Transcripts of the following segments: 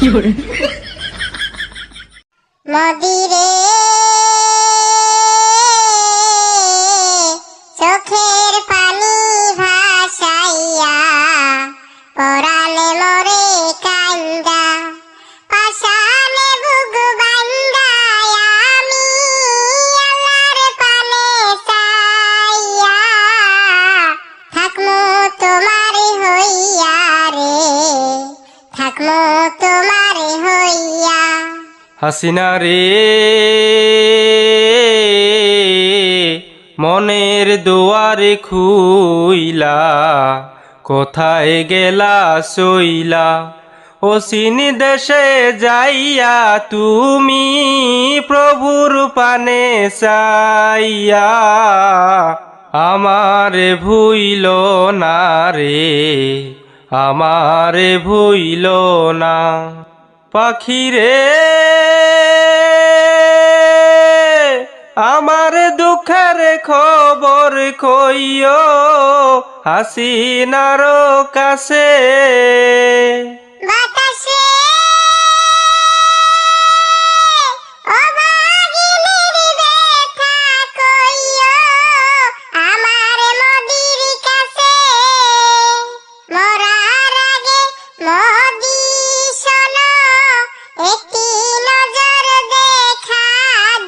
মদিরে চোখের হাসিনা রে, মনের দুয়ারে খুইলা, কোথায় গেলা সইলা? ও দেশে যাইয়া তুমি প্রভুর পানে চাইয়া, আমারে ভুইল না রে, আমারে ভুইল না। পাখিরে একটি নজর দেখা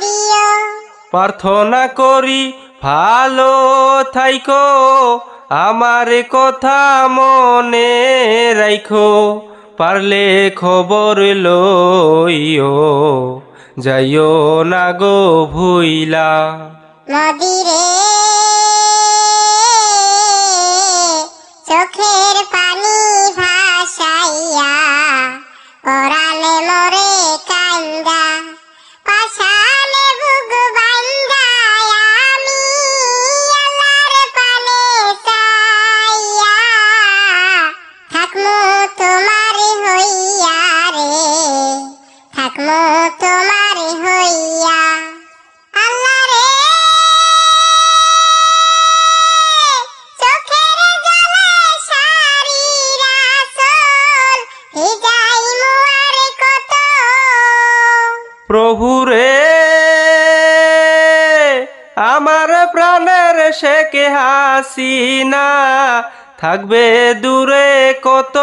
দিও। প্রার্থনা করি ভালো থাইকো আমার কথা মনে রাইখো পারলে খবর লইও যাইও না গো ভুইলা। নদীরে প্রভুরে, আমার প্রাণের শেখে হাসিনা? থাকবে দূরে কত?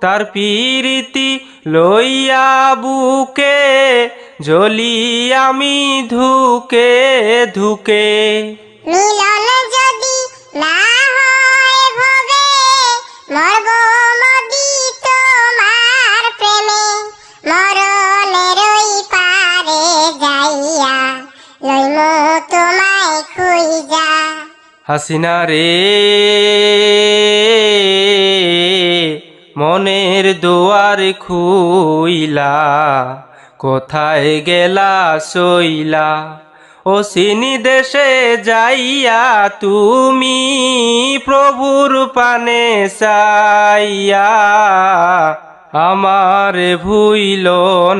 তার পিরিতি লইয়া বুকে, জ্বলি আমি ধুকে ধুকে। মিলন যদি না হয় ভবে মরব খুইজা হাসিনা রে, মনের দুয়ার খুইলা, কোথায় গেলা সইলা? ও সিনি দেশে যাইয়া তুমি প্রভুর পানে চাইয়া, আমার ভুইল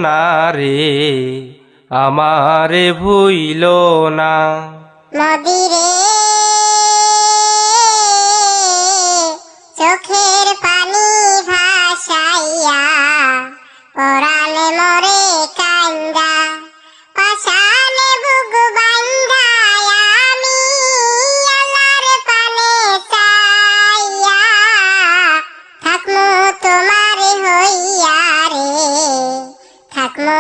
না রে, আমার ভুইল না। নদীরে চোখের পানি ভাসাইয়া, পরালে মরে কান্দা পাশানে বুক বান্ধায় আমি আল্লাহর পানে চাইয়া, থাকমু তোমার হইয়া রে, থাকমু